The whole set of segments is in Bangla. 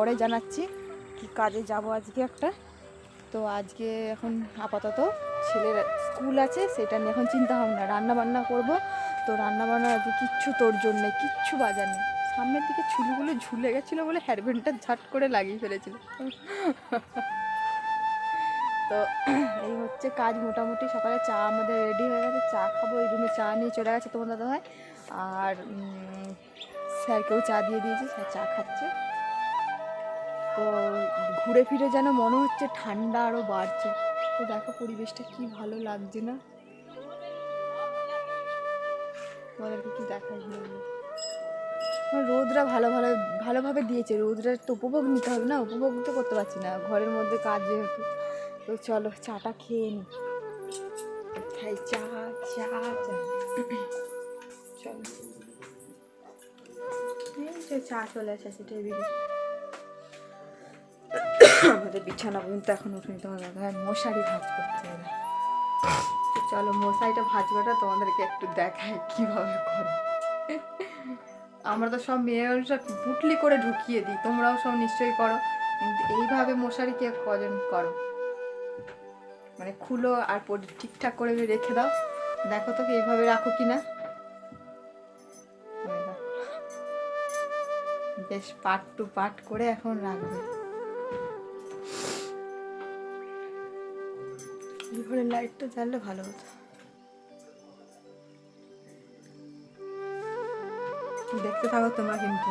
পরে জানাচ্ছি কি কাজে যাব আজকে একটা। তো আজকে এখন আপাতত ছেলের স্কুল আছে, সেটা নিয়ে এখন চিন্তা ভাবনা রান্না বান্না করব। তো রান্না বান্না আজকে কিচ্ছু তোর জন্যে কিচ্ছু বাজার নেই। সামনের দিকে ছুলিগুলো ঝুলে গেছিল বলে হেয়ারব্যান্ডটা ঝাট করে লাগিয়ে ফেলেছিল। তো এই হচ্ছে কাজ মোটামুটি, সকালে চা আমাদের রেডি হয়ে গেছে, চা খাব, এই রুমে চা নিয়ে চলে গেছে তোমার দাদা ভাই আর স্যারকেও চা দিয়ে দিয়েছি, স্যার চা খাচ্ছে। তো ঘুরে ফিরে যেন মনে হচ্ছে ঠান্ডা আরও বাড়ছে। তো দেখো পরিবেশটা কি ভালো লাগছে না? কি দেখাই রোদরা ভালো ভালো, ভালোভাবে দিয়েছে। রোদরা তো উপভোগ নিতে হবে না, উপভোগ তো করতে পারছি না। ঘরের মধ্যে কাজ যেহেতু, তো চলো চাটা খেয়ে নি। খাই চা চা চা। চলো। চা চলে এসেছে টেবিলে। আমাদের বিছানা পর্যন্ত এখন উঠে নিতে হবে মশারি ভাজ করতে হবে। চলো, মশারিটা ভাজবাটা তোমাদেরকে একটু দেখায় কীভাবে করে। আমরা তো সব মেয়ে মানুষরা পুটলি করে ঢুকিয়ে দিই, তোমরাও সব নিশ্চয়ই করো। কিন্তু এইভাবে মশারি কে কজন করো? মানে খুলো আর ঠিকঠাক করে রেখে দাও। দেখো তো কি এইভাবে রাখো এই দেখো। বেশ পাট টু পাট করে এখন রাখবে। ঘরের লাইটটা জ্বাললে ভালো হতো। দেখতে থাকো তোমরা কিন্তু।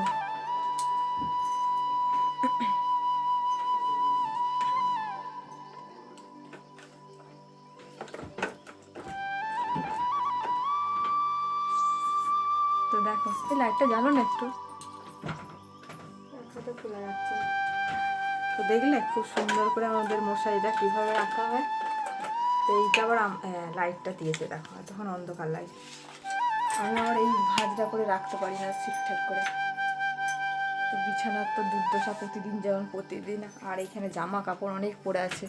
তো দেখো, এই লাইটটা জ্বালো না একটু? তো দেখলে খুব সুন্দর করে আমাদের মশারিটা কীভাবে রাখা হয়। তো এইটা আবার লাইটটা দিয়েছে, দেখো তখন অন্ধকার লাইট আমি আবার এই ভাজটা করে রাখতে পারি না, ঠিকঠাক করে। তো বিছানার তো দুর্দশা প্রতিদিন যেমন প্রতিদিন, আর এখানে জামা কাপড় অনেক পড়ে আছে।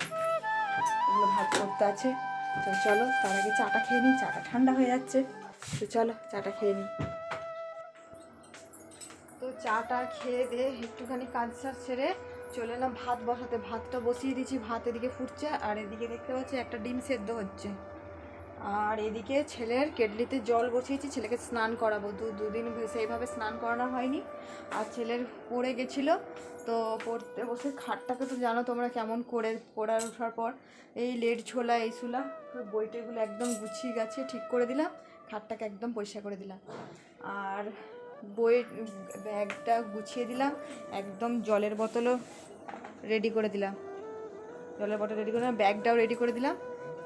এগুলো ভাজ করতে আছে। তো চলো, তার আগে চাটা খেয়ে নিই, চাটা ঠান্ডা হয়ে যাচ্ছে। তো চলো, চাটা খেয়ে নিই। তো চাটা খেয়ে দিয়ে একটুখানি কাজ সেরে চলে এলাম, ভাত বসাতে। ভাতটা বসিয়ে দিয়েছি, ভাত এদিকে ফুটছে আর এদিকে দেখতে পাচ্ছি একটা ডিম সেদ্ধ হচ্ছে। আর এদিকে ছেলের কেটলিতে জল বসিয়েছি, ছেলেকে স্নান করাবো। দু, দুদিন সেইভাবে স্নান করানো হয়নি। আর ছেলের পড়ে গেছিল, তো পড়তে বসে খাটটাকে তো জানো তোমরা কেমন করে পড়ার ওঠার পর। এই লেট ছোলা এই শুলা বইটেগুলো একদম গুছিয়ে গেছে, ঠিক করে দিলাম, খাটটাকে একদম পরিষ্কার করে দিলাম। আর বইয়ের ব্যাগটা গুছিয়ে দিলাম, একদম জলের বোতলও রেডি করে দিলাম। জলের বোতল রেডি করে ব্যাগটাও রেডি করে দিলাম।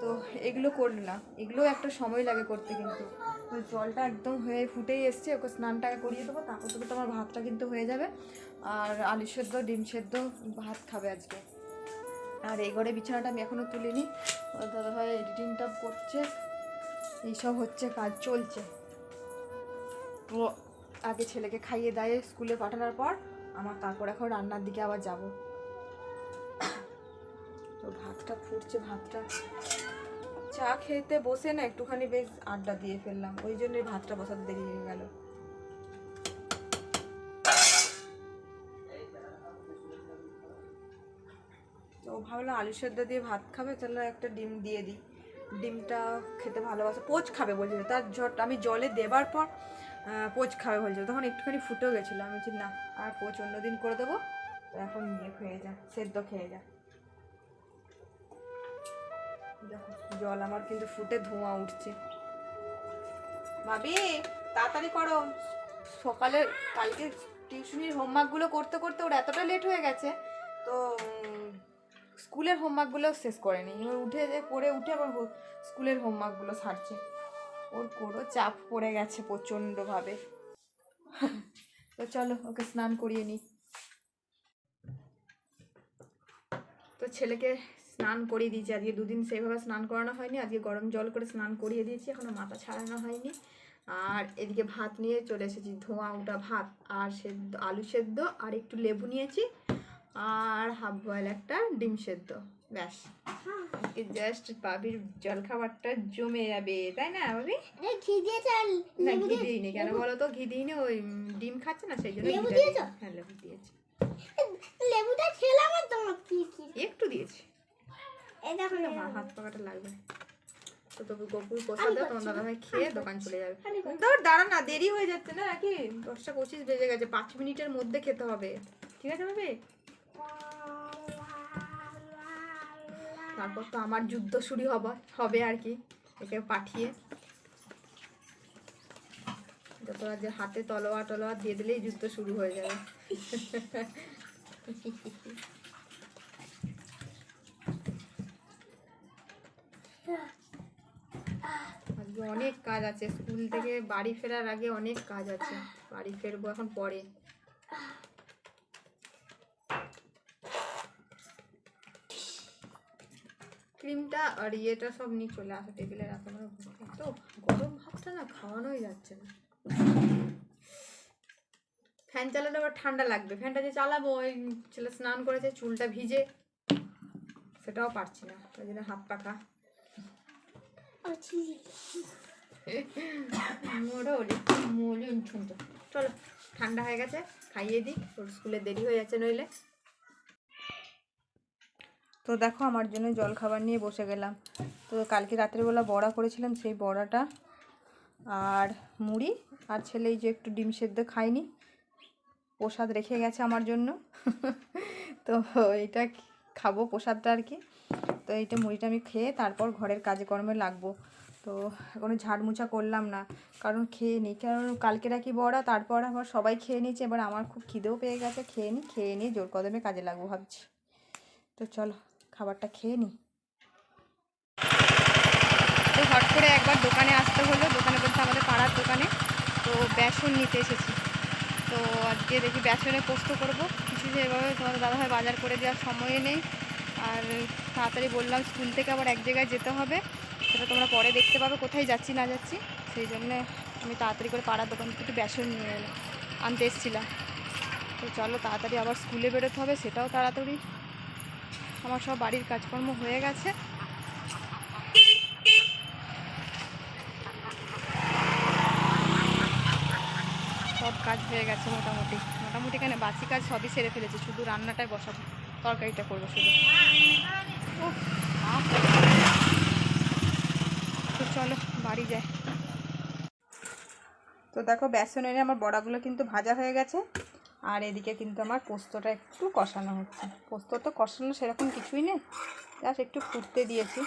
তো এগুলো করলাম এগুলো একটা সময় লাগে করতে কিন্তু। তো জলটা একদম হয়ে ফুটেই এসছে, ওকে স্নানটাকে করিয়ে দেবো, তারপর থেকে তোমার ভাতটা কিন্তু হয়ে যাবে। আর আলু সেদ্ধ, ডিম সেদ্ধ, ভাত খাবে আজকে। আর এই ঘরে বিছানাটা আমি এখনও তুলিনি। দাদাভাই এডিটিংটা করছে। এইসব হচ্ছে, কাজ চলছে। তো আগে ছেলেকে খাইয়ে দাইয়ে স্কুলে পাঠানোর পর, আমার তারপর এখন রান্নার দিকে আবার যাব। তো ভাতটা ফুটছে, ভাতটা চা খেতে বসে না, একটুখানি বেশ আড্ডা দিয়ে ফেললাম। ওই জন্য ভাতটা বসাতে দেরি হয়ে গেল। তো ভাবলাম আলু সেদ্ধ দিয়ে ভাত খাবে, তাহলে একটা ডিম দিয়ে দিই। ডিমটা খেতে ভালোবাসে, পোচ খাবে বলছিল। তার ঝট, আমি জলে দেবার পর পোচ খাবে বলছিল তখন একটুখানি ফুটেও গেছিল। আমি বলছি, না, আর পোচ অন্যদিন করে দেবো। এখন ইয়ে খেয়ে যা, সেদ্ধ খেয়ে যা। দেখো, জল আমার কিন্তু ফুটে ধোঁয়া উঠছে। ভাবি, তাড়াতাড়ি করো। সকালে কালকে টিউশনির হোমওয়ার্কগুলো করতে করতে ওর এতটা লেট হয়ে গেছে, তো স্কুলের হোমওয়ার্কগুলো শেষ করেনি। উঠে যে, পড়ে উঠে আবার স্কুলের হোমওয়ার্কগুলো সারছে। ওর পুরো চাপ পড়ে গেছে প্রচণ্ডভাবে। তো চলো, ওকে স্নান করিয়ে নিই। তো ছেলেকে স্নান করিয়ে দিয়েছি। আজকে দুদিন সেইভাবে স্নান করানো হয়নি। আজকে গরম জল করে স্নান করিয়ে দিয়েছি। এখনও মাথা ছাড়ানো হয়নি। আর এদিকে ভাত নিয়ে চলে এসেছি। ধোঁয়া ওটা ভাত আর সেদ্ধ, আলু সেদ্ধ আর একটু লেবু নিয়েছি। আর হাফ বয়েল একটা ডিম সেদ্ধ। ব্যাস। জাস্ট বাবির জলখাবারটা জমে যাবে তাই না বাবি? না ঘি দিইনি কেন? বলো তো ঘি দিইনি ওই ডিম খাচ্ছে না সেই জন্য লেবু দিয়েছ? হ্যাঁ লেবু দিয়েছি। লেবুটা খেলাম আর তোমার কি কি? একটু দিয়েছি। এই দেখো না, হাত পাকাটা লাগবে তো তবু গপুর প্রসাদে তোমার দাদা ভাই খেয়ে দোকান চলে যাবে। ধর দাঁড়া না দেরি হয়ে যাচ্ছে না নাকি দশটা পঁচিশ বেজে গেছে পাঁচ মিনিটের মধ্যে খেতে হবে। ঠিক আছে ভাবে তারপর তো আমার যুদ্ধ শুরু হবে হবে আর কি। একে পাঠিয়ে। যতটা যে হাতে তলোয়ার টলোয়ার দিয়ে দিলেই যুদ্ধ শুরু হয়ে যাবে। অনেক কাজ আছে। স্কুল থেকে বাড়ি ফেরার আগে অনেক কাজ আছে। বাড়ি ফেরবো এখন পরে। ক্রিমটা আর ইয়েটা সব নিয়ে চলে আসে টেবিলে রাখা মানে এত গরম ভাতটা না খাওয়ানোই যাচ্ছে না। ফ্যান চালালে আবার ঠান্ডা লাগবে। ফ্যানটা যে চালাবো ওই ছেলে স্নান করেছে চুলটা ভিজে সেটাও পারছি না। ওই জন্য হাত পাখা। চলো ঠান্ডা হয়ে গেছে খাইয়ে দিই। ওর স্কুলে দেরি হয়ে যাচ্ছে নইলে। তো দেখো আমার জন্য জল খাবার নিয়ে বসে গেলাম। তো কালকে রাত্রেবেলা বড়া করেছিলাম, সেই বড়াটা আর মুড়ি আর ছেলে যে একটু ডিম সেদ্ধ খায়নি, প্রসাদ রেখে গেছে আমার জন্য। তো এইটা খাব প্রসাদটা আর কি। তো এইটা মুড়িটা আমি খেয়ে তারপর ঘরের কাজকর্মে লাগবো। তো এখনও ঝাড় মুছা করলাম না, কারণ খেয়ে নিই কারণ কালকে রাখি বড়া, তারপর আবার সবাই খেয়ে নিচ্ছে এবার আমার খুব খিদেও পেয়ে গেছে, খেয়ে নিই খেয়ে নিয়ে জোর কদমে কাজে লাগবো ভাবছি। তো চলো। খাবারটা খেয়ে নিই। তো হট করে একবার দোকানে আসতে হলো। দোকানে বলতে আমাদের পাড়ার দোকানে। তো বেসন নিতে এসেছি। তো আজকে দেখি বেসনে পোস্ত করব। কিছু যেভাবে তোমার দাদা দাদাভাই বাজার করে দেওয়ার সময় নেই। আর তাড়াতাড়ি বললাম স্কুল থেকে আবার এক জায়গায় যেতে হবে। সেটা তোমরা পরে দেখতে পাবে, কোথায় যাচ্ছি, না যাচ্ছি। সেই জন্যে আমি তাড়াতাড়ি করে পাড়ার দোকান থেকে একটু বেসন নিয়ে এলাম। আনতে এসেছিলাম। তো চলো তাড়াতাড়ি আবার স্কুলে বেরোতে হবে, সেটাও তাড়াতাড়ি। আমার সব বাড়ির কাজকর্ম হয়ে গেছে। সব কাজ হয়ে গেছে মোটামুটি। মোটামুটি এখানে বাসি কাজ সবই সেরে ফেলেছে, শুধু রান্নাটাই বসাবো, তরকারিটা করব শুধু। তো চলো, বাড়ি যাই। তো দেখো, বেসন এনে আমার বড়াগুলো কিন্তু ভাজা হয়ে গেছে। আর এদিকে কিন্তু আমার পোস্তটা একটু কষানো হচ্ছে। পোস্ত তো কষানো সেরকম কিছুই নেই, জাস্ট একটু ফুটতে দিয়েছি।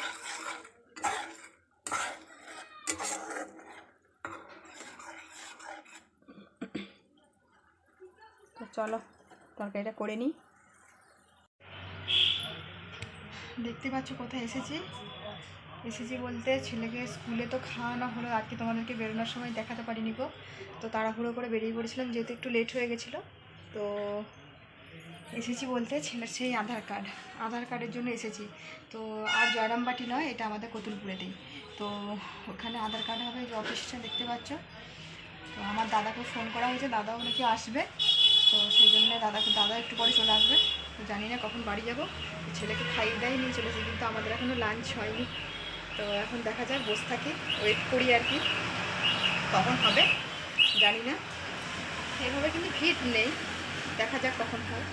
তো চলো, তরকারিটা করে নিই। দেখতে পাচ্ছ কোথায় এসেছি? এসেছি বলতে ছেলেকে স্কুলে তো খাওয়ানো হলো, আজকে তোমাদেরকে বেরোনোর সময় দেখাতে পারিনি গো। তো তাড়াহুড়ো করে বেরিয়ে পড়েছিলাম, যেহেতু একটু লেট হয়ে গেছিল। তো এসেছি বলতে ছেলের সেই আধার কার্ড। আধার কার্ডের জন্য এসেছি। তো আর জয়রামবাটি নয়, এটা আমাদের কতুলপুরেতেই। তো ওখানে আধার কার্ড হবে যে অফিসটা দেখতে পাচ্ছ। তো আমার দাদাকে ফোন করা হয়েছে, দাদাও নাকি আসবে। তো সেই জন্য দাদাকে দাদা একটু পরে চলে আসবে। তো জানি না কখন বাড়ি যাব। ছেলেকে খাইয়ে দেয় নিয়ে চলেছি কিন্তু আমাদের এখনও লাঞ্চ হয়নি। তো এখন দেখা যাক, বসে থাকি ওয়েট করি আর কি। কখন হবে, জানি না। এভাবে কিন্তু ভিড় নেই। দেখা যাক কখন হয়।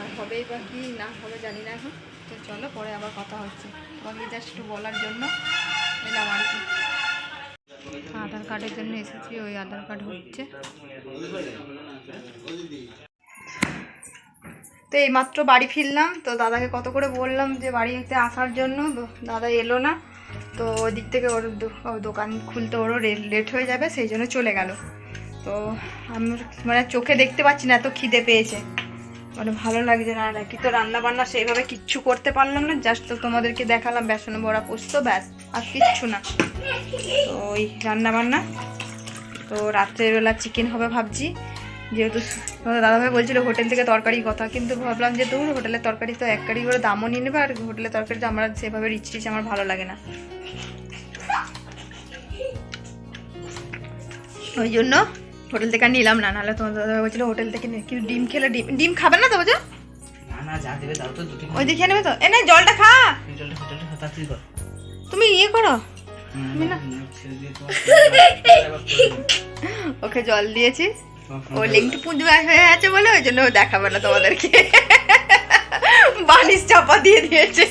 আর হবেই বা কি, না হবে জানি না এখন। তো চলো, পরে আবার কথা হচ্ছে। তোমাকে জাস্ট একটু বলার জন্য এলাম আর কি। আধার কার্ডের জন্য এসেছি, ওই আধার কার্ড হচ্ছে। তো এই মাত্র বাড়ি ফিরলাম, তো দাদাকে কত করে বললাম যে বাড়িতে আসার জন্য দাদা এলো না। তো ওই দিক থেকে ওর দোকান খুলতে ওরও লেট হয়ে যাবে, সেই জন্য চলে গেল। তো আমি মানে চোখে দেখতে পাচ্ছি না, এত খিদে পেয়েছে। মানে ভালো লাগছে না আর কি তো রান্না বান্না সেইভাবে কিচ্ছু করতে পারলাম না জাস্ট তো তোমাদেরকে দেখালাম বেসন বড়া পোস্ত, ব্যাস, আর কিচ্ছু না। তো ওই রান্না বান্না, তো রাত্রেবেলা চিকেন হবে ভাবছি। যেহেতু তোমাদের দাদাভাই বলছিল হোটেল থেকে তরকারি কথা, কিন্তু ভাবলাম যে দূর, হোটেলের তরকারি তো এক কারি করে দামও নিয়ে নেবে, আর হোটেলের তরকারিটা আমার সেভাবে রিচ রিচ আমার ভালো লাগে না। ওই জন্য হোটেল থেকে নিলাম না নাহলে তোমাদের দাদাভাই বলছিল হোটেল থেকে নিয়ে কিন্তু ডিম খেলে ডিম ডিম খাবে না তো বোঝো ওই দিকে নেবে তো? এ না জলটা খা। তুমি ইয়ে করো। তোমার ওকে জল দিয়েছি। ও লিঙ্কটি পুঁজ হয়ে আছে বলে ওই জন্য দেখাবে না তোমাদেরকে। বালিশ চাপা দিয়ে দিয়েছে।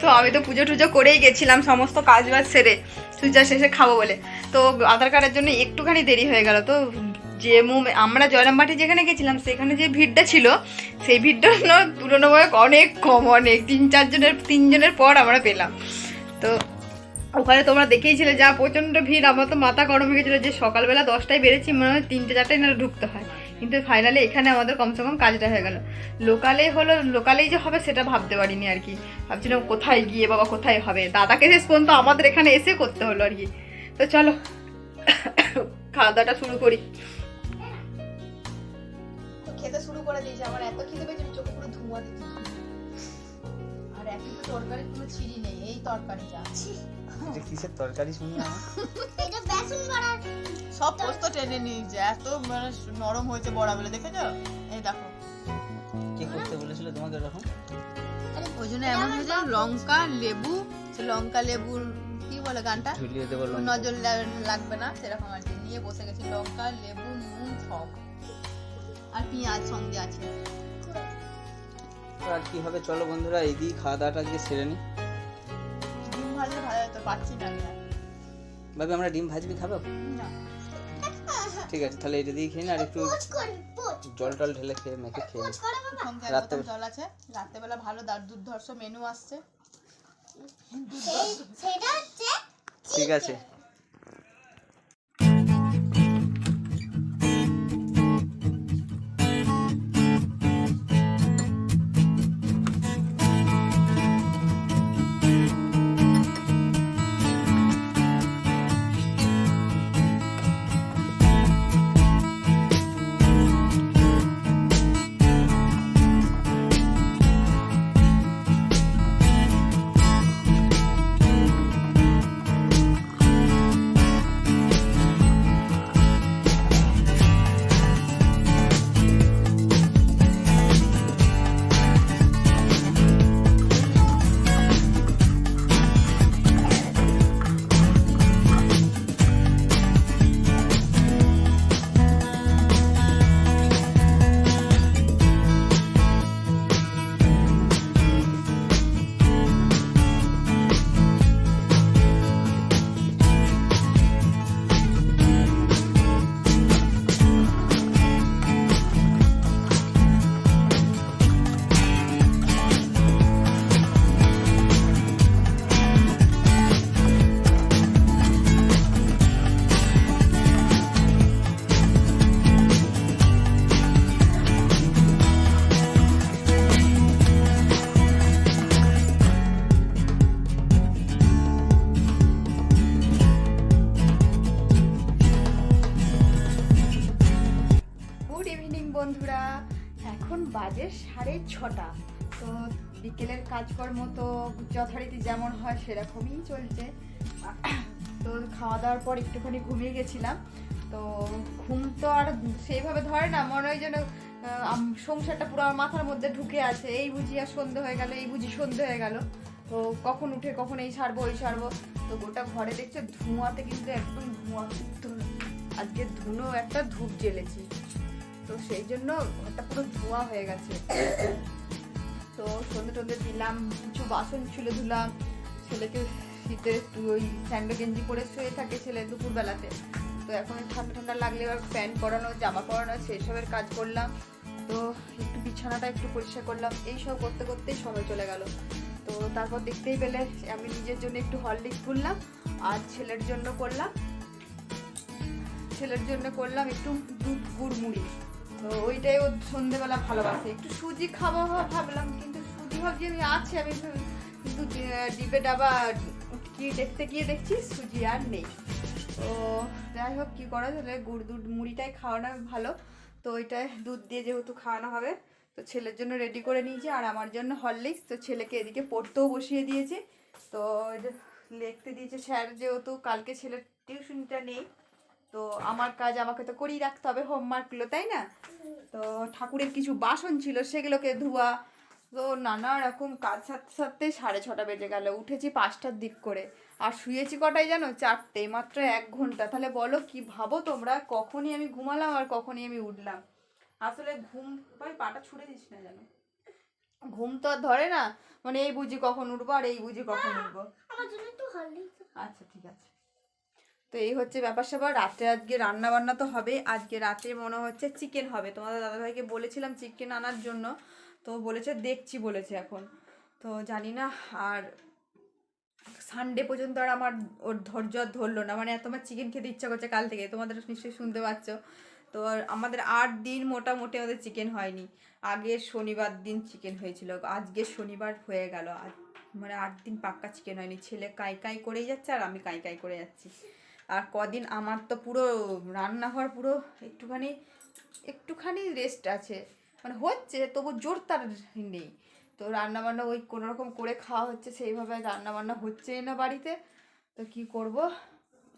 তো আমি তো পুজো টুজো করেই গেছিলাম সমস্ত কাজ বাজ সেরে। পূজা শেষে খাব বলে। তো আধার কার্ডের জন্য একটুখানি দেরি হয়ে গেল। তো যে মুম আমরা জয়রামবাটি যেখানে গেছিলাম, সেখানে যে ভিড়টা ছিল, সেই ভিড়টা তুলনামূলক অনেক কম, অনেক। তিন চারজনের তিনজনের পর আমরা পেলাম। তো ওখানে তোমরা দেখেইছিলে যা প্রচণ্ড ভিড়, আমার তো মাথা গরম হয়ে গেছিল যে সকালবেলা দশটায় বেড়েছি মনে হয় তিনটে, চারটায় না ঢুকতে হয়। কিন্তু ফাইনালি এখানে আমাদের কমসে কম কাজটা হয়ে গেল। লোকালে হলো, লোকালেই যে হবে সেটা ভাবতে পারিনি আর কি। ভাবছিলাম কোথায় গিয়ে বাবা কোথায় হবে। দাদাকে শেষ পর্যন্ত আমাদের এখানে এসে করতে হলো আর কি। তো চলো খাওয়া দাওয়াটা শুরু করি। খেতে শুরু করে দিয়েছি আমার এত খিদে পেয়েছে চোখে পুরো ধোঁয়া দিচ্ছে। আর এখন তো তরকারির কোনো ছিঁড়ি নেই এই তরকারি যা। এটা কিসের তরকারি শুনি এটা বেসন বড়ার সব পোস্ত টেনে নিয়েছে এত মানে নরম হয়েছে বড়া বলে দেখেছ? এই দেখো। কে করতে বলেছিল তোমাকে এরকম? ওই জন্য এমন হয়েছে লঙ্কা লেবু লঙ্কা লেবুর বলে গানটা। ঝুলিয়ে দেবো নজর লাগবে না সেরকম আর কি। নিয়ে বসে গেছি লঙ্কা লেবু নুন সব। আর পেঁয়াজ সঙ্গে আছে। তো আর কি হবে? চলো বন্ধুরা এই দিয়ে খাওয়া দাওয়াটা আজকে সেরে নি। ডিম ভাজলে ভালো হতো পাচ্ছি না। ভাবে আমরা ডিম ভাজবি খাব? না। ঠিক আছে তাহলে এটা দিয়ে খেয়ে না আর একটু জল টল ঢেলে খেয়ে মেখে খেয়ে রাত্রে- জল আছে। রাত্রেবেলা ভালো দার- দুর্ধর্ষ মেনু আসছে। ঠিক আছে। কাজকর্ম তো যথারীতি যেমন হয় সেরকমই চলছে। তো খাওয়া দাওয়ার পর একটুখানি ঘুমিয়ে গেছিলাম। তো ঘুম তো আর সেইভাবে ধরে না, মনে হয় যেন সংসারটা পুরো আমার মাথার মধ্যে ঢুকে আছে। এই বুঝি আর সন্ধে হয়ে গেল, এই বুঝি সন্ধে হয়ে গেল। তো কখন উঠে, কখন এই সারবো, ওই সারবো। তো গোটা ঘরে দেখছ ধোঁয়াতে কিন্তু একদম ধোঁয়া আজকে ধুনো একটা ধূপ জ্বেলেছি। তো সেই জন্য ঘরটা পুরো ধোঁয়া হয়ে গেছে। তো সন্ধে টন্ধে দিলাম, কিছু বাসন ছুলে ধুলাম, ছেলেকে শীতে একটু ওই স্যান্ডো গেঞ্জি পরে শুয়ে থাকে ছেলে দুপুরবেলাতে। তো এখন ঠান্ডা ঠান্ডা লাগলে এবার প্যান্ট পরানো, জামা পরানো সেই সবের কাজ করলাম। তো একটু বিছানাটা একটু পরিষ্কার করলাম, এই সব করতে করতেই সময় চলে গেল। তো তারপর দেখতেই পেলে আমি নিজের জন্য একটু হরলিক্স করলাম আর ছেলের জন্য করলাম, ছেলের জন্য করলাম একটু দুধ গুড় মুড়ি তো ওইটাই ও সন্ধেবেলা ভালোবাসে। একটু সুজি খাব ভাবলাম, কিন্তু সুজি ভাবছি আমি আছে, আমি কিন্তু ডিবে ডাবা কি দেখতে গিয়ে দেখছি সুজি আর নেই। তো যাই হোক, কী করা তাহলে গুড় দুধ মুড়িটাই খাওয়ানো ভালো। তো ওইটাই দুধ দিয়ে যেহেতু খাওয়ানো হবে, তো ছেলের জন্য রেডি করে নিয়েছি, আর আমার জন্য হরলিক্স তো ছেলেকে এদিকে পড়তেও বসিয়ে দিয়েছি। তো লিখতে দিয়েছে স্যার, যেহেতু কালকে ছেলের টিউশনটা নেই তো আমার কাজ আমাকে তো করেই রাখতে হবে হোমওয়ার্কগুলো তাই না? তো ঠাকুরের কিছু বাসন ছিল সেগুলোকে ধোয়া। তো নানা রকম কাজ সারতে সারতে সাড়ে ছটা বেজে গেল উঠেছি পাঁচটার দিক করে। আর শুয়েছি কটায় জানো? চারটে মাত্র এক ঘণ্টা। তাহলে বলো কি ভাবো তোমরা? কখনই আমি ঘুমালাম আর কখনই আমি উঠলাম? আসলে ঘুম ভাই পাটা ছুড়ে দিস না জানো ঘুম তো আর ধরে না। মানে এই বুঝি কখন উঠবো আর এই বুঝি কখন উঠবো। আচ্ছা ঠিক আছে। তো এই হচ্ছে ব্যাপার স্যাপার। রাতে আজকে রান্না বান্না তো হবে আজকে রাতে মনে হচ্ছে চিকেন হবে। তোমাদের দাদাভাইকে বলেছিলাম চিকেন আনার জন্য। তো বলেছে দেখছি বলেছে এখন। তো জানি না আর সানডে পর্যন্ত আর আমার ওর ধৈর্য ধরলো না। মানে এত আমার চিকেন খেতে ইচ্ছা করছে কাল থেকে। তোমাদের নিশ্চয়ই শুনতে পাচ্ছ। তো আমাদের আট দিন মোটামুটি আমাদের চিকেন হয়নি। আগের শনিবার দিন চিকেন হয়েছিল। আজকে শনিবার হয়ে গেল। মানে আট দিন পাক্কা চিকেন হয়নি। ছেলে কাই কাই করেই যাচ্ছে আর আমি কাই কাই করে যাচ্ছি। আর কদিন আমার তো পুরো রান্নাঘর পুরো একটুখানি একটুখানি রেস্ট আছে। মানে হচ্ছে, তবু জোর তার নেই। তো রান্নাবান্না ওই কোনো রকম করে খাওয়া হচ্ছে, সেইভাবে রান্না বান্না হচ্ছেই না বাড়িতে। তো কি করব?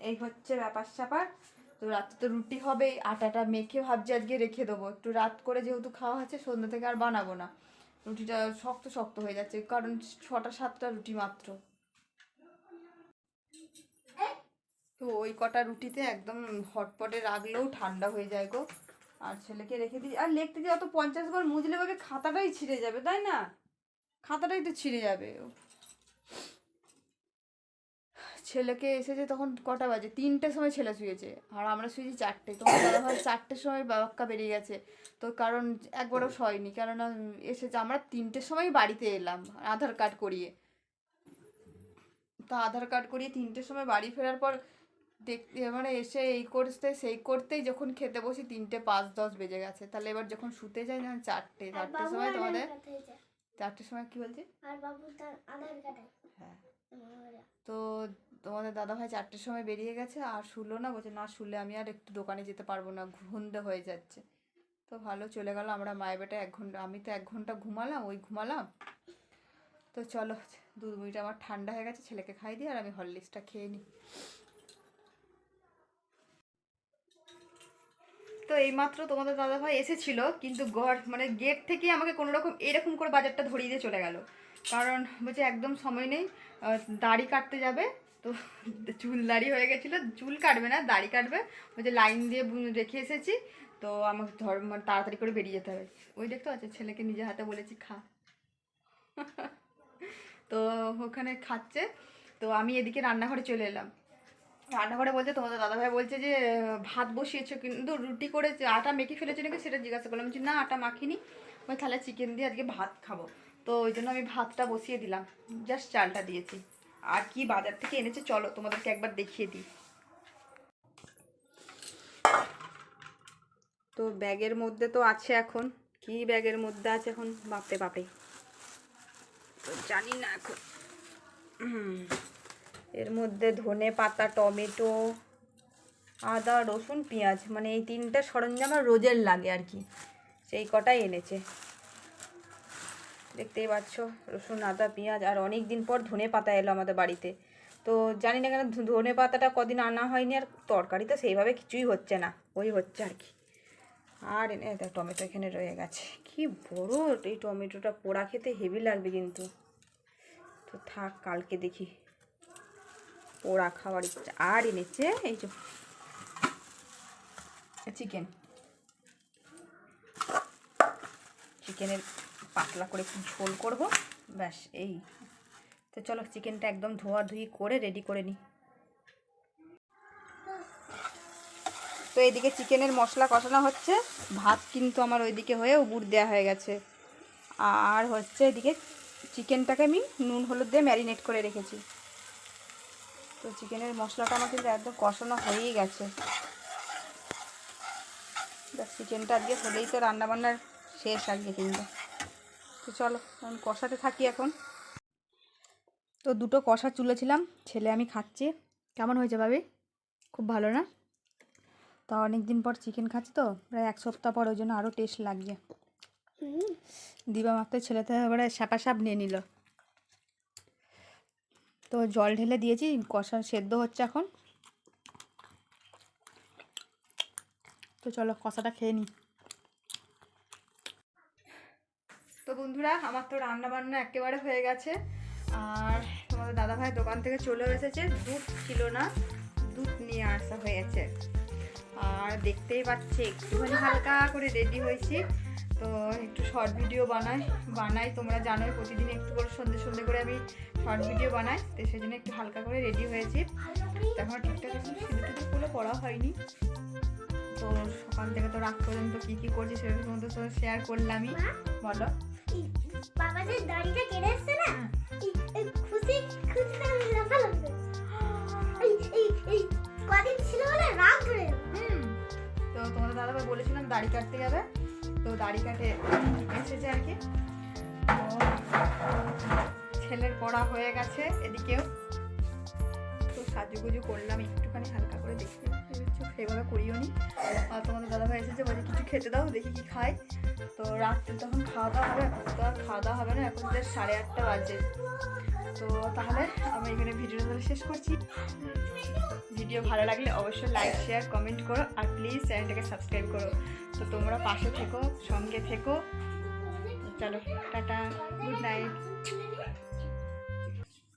এই হচ্ছে ব্যাপার স্যাপার। তো রাতে তো রুটি হবেই, আটাটা মেখে ভাবছি আজকে রেখে দেবো। একটু রাত করে যেহেতু খাওয়া হচ্ছে, সন্ধ্যা থেকে আর বানাবো না। রুটিটা শক্ত শক্ত হয়ে যাচ্ছে, কারণ ছটা সাতটা রুটি মাত্র। তো ওই কটা রুটিতে একদম হটপটে রাখলেও ঠান্ডা হয়ে যায় গো। আর ছেলেকে রেখে দিই আর লিখতে যে অত পঞ্চাশ বার মুজলে ভাবে খাতাটাই ছিঁড়ে যাবে, তাই না? খাতাটাই তো ছিঁড়ে যাবে। ছেলেকে এসেছে তখন কটা বাজে? তিনটের সময় ছেলে শুয়েছে। আর আমরা শুয়েছি চারটে। তোমার দাদা ভাই চারটের সময় বাবাক্কা বেরিয়ে গেছে। তো কারণ একবারও শয়নি কেননা এসেছে আমরা তিনটের সময় বাড়িতে এলাম আধার কার্ড করিয়ে। তা আধার কার্ড করিয়ে তিনটের সময় বাড়ি ফেরার পর দেখতে মানে এসে এই করতে সেই করতেই যখন খেতে বসি তিনটে পাঁচ দশ বেজে গেছে। তাহলে এবার যখন শুতে যাই তখন চারটে চারটের সময় তোমাদের চারটের সময় কি বলছে। হ্যাঁ। তো তোমাদের দাদা ভাই চারটের সময় বেরিয়ে গেছে আর শুলো না বলছে না শুলে আমি আর একটু দোকানে যেতে পারব না ঘুমতে হয়ে যাচ্ছে। তো ভালো চলে গেল আমরা মায়ের বেটা এক ঘণ্টা আমি তো এক ঘণ্টা ঘুমালাম ওই ঘুমালাম। তো চলো দুধ মুড়িটা আমার ঠান্ডা হয়ে গেছে ছেলেকে খাই দিই আর আমি হরলিক্সটা খেয়ে নিই। তো এইমাত্র তোমাদের দাদাভাই এসেছিল, কিন্তু ঘর মানে গেট থেকে আমাকে কোনো রকম এরকম করে বাজারটা ধরিয়ে দিয়ে চলে গেল। কারণ বলছে একদম সময় নেই দাড়ি কাটতে যাবে, তো চুল দাড়ি হয়ে গেছিল, চুল কাটবে না, দাড়ি কাটবে, বলছে লাইন দিয়ে রেখে এসেছি, তো আমাকে ধর মানে তাড়াতাড়ি করে বেরিয়ে যেতে হবে। ওই দেখতে পাচ্ছ, ছেলেকে নিজে হাতে বলেছি, খা। তো ওখানে খাচ্ছে, তো আমি এদিকে রান্নাঘরে চলে এলাম। রান্নাঘরে বলছে তোমাদের দাদাভাই বলছে যে, ভাত বসিয়েছো কিন্তু রুটি করে আটা মেখে ফেলেছো নাকি সেটা জিজ্ঞাসা করলাম। যে না, আটা মাখিনি। বলে তাহলে চিকেন দিয়ে আজকে ভাত খাব। তো ওই জন্য আমি ভাতটা বসিয়ে দিলাম। জাস্ট চালটা দিয়েছি। আর কি বাজার থেকে এনেছে চলো, তোমাদেরকে একবার দেখিয়ে দিই। তো ব্যাগের মধ্যে তো আছে এখন। কি ব্যাগের মধ্যে আছে এখন? বাপরে বাপে তো জানি না এখন। হুম। এর মধ্যে ধনে পাতা, টমেটো, আদা, রসুন, পেঁয়াজ মানে এই তিনটে সরঞ্জাম আর রোজের লাগে আর কি। সেই কটাই এনেছে। দেখতেই পাচ্ছ, রসুন, আদা, পেঁয়াজ, আর অনেক দিন পর ধনে পাতা এলো আমাদের বাড়িতে। তো জানি না কেন ধনে পাতাটা কদিন আনা হয়নি আর তরকারি তো সেইভাবে কিছুই হচ্ছে না, ওই হচ্ছে আর কি। আর এনে টমেটো এখানে রয়ে গেছে। কি বড় এই টমেটোটা পোড়া খেতে হেভি লাগবে কিন্তু। তো থাক, কালকে দেখি। পোড়া খাওয়ার ইচ্ছা আর এনেছে এই যে চিকেন চিকেনের পাতলা করে একটু ঝোল করব। ব্যাস, এই। তো চলো চিকেনটা একদম ধোয়া ধুই করে রেডি করে নিই তো এইদিকে চিকেনের মশলা কষানো হচ্ছে। ভাত কিন্তু আমার ওইদিকে হয়ে উবুর দেওয়া হয়ে গেছে। আর হচ্ছে এদিকে চিকেনটাকে আমি নুন, হলুদ দিয়ে ম্যারিনেট করে রেখেছি। তো চিকেনের মশলাটা আমার কিন্তু একদম কষানো হয়েই গেছে। চিকেনটা আজকে হলেই তো রান্নাবান্নার শেষ আজকে কিন্তু। তো চলো আমি কষাতে থাকি এখন। তো দুটো কষা চুলেছিলাম ছেলে আমি খাচ্ছি। কেমন হয়েছে ভাবি? খুব ভালো না? তো অনেক দিন পর চিকেন খাচ্ছি তো প্রায় এক সপ্তাহ পর ওই জন্য আরও টেস্ট লাগছে দিবা মাত্র ছেলেতে এবারে স্যাপা সাপ নিয়ে নিল। তো জল ঢেলে দিয়েছি, কষা সেদ্ধ হচ্ছে এখন। তো চলো কষাটা খেয়ে নিই তো বন্ধুরা, আমার তো রান্না বান্না একেবারে হয়ে গেছে। আর তোমাদের দাদাভাই দোকান থেকে চলে এসেছে, দুধ ছিল না, দুধ নিয়ে আসা হয়েছে। আর দেখতেই পাচ্ছে, একটুখানি হালকা করে রেডি হয়েছি। তো একটু শর্ট ভিডিও বানাই। বানাই তোমরা জানোই প্রতিদিন একটু করে সন্ধে সন্ধে করে আমি শর্ট ভিডিও বানাই। তো সেই জন্য একটু হালকা করে রেডি হয়েছি। এখন ঠিকঠাক এখন সিঁদুর টিঁদুর করে পড়া হয়নি। তো সকাল থেকে তো রাত পর্যন্ত কী কী করছি সেরকম তো শেয়ার করলামই। বলো। দাড়িটা কেটে না খুশি কদিন ছিল রাগ ধরে তো তোমাদের দাদাভাই বলেছিলাম দাড়ি কাটতে যাবে। তো দাড়ি কাটে এসেছে আর কি। ছেলের পড়া হয়ে গেছে এদিকেও। তো সাজুগুজু করলাম, একটুখানি হালকা করে দেখতে। সেভাবে করিও নি। আর তোমাদের দাদাভাই এসেছে বলে কিছু খেতে দাও, দেখি কি খাই তো রাত্রে তখন খাওয়া দাওয়া হবে, এখন তো আর খাওয়া দাওয়া হবে না, এখন যে সাড়ে আটটা বাজে। তো তাহলে আমি এখানে ভিডিওটা শেষ করছি। ভিডিও ভালো লাগলে অবশ্যই লাইক শেয়ার কমেন্ট করো, আর প্লিজ চ্যানেলটাকে সাবস্ক্রাইব করো। তো তোমরা পাশে থেকো, সঙ্গে থেকো। চলো, টাটা গুড নাইট